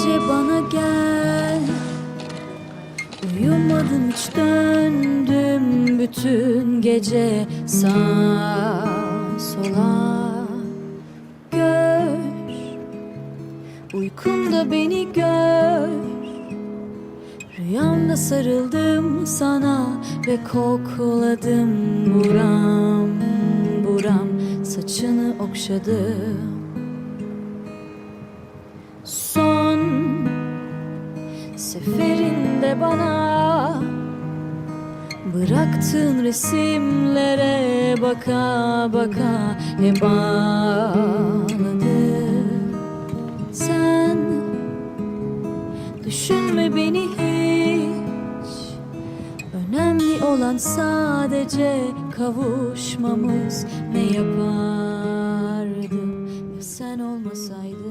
gece bana gel. Uyumadım hiç döndüm bütün gece sağa sola. Gör Uykumda beni gör. Rüyamda sarıldım sana ve kokladım buram buram. Saçını okşadım. Son seferinde bana Bıraktığın resimlere baka baka hep ağladım Sen düşünme beni hiç. Önemli olan sadece kavuşmamız. Ne yapardım? Ya sen olmasaydın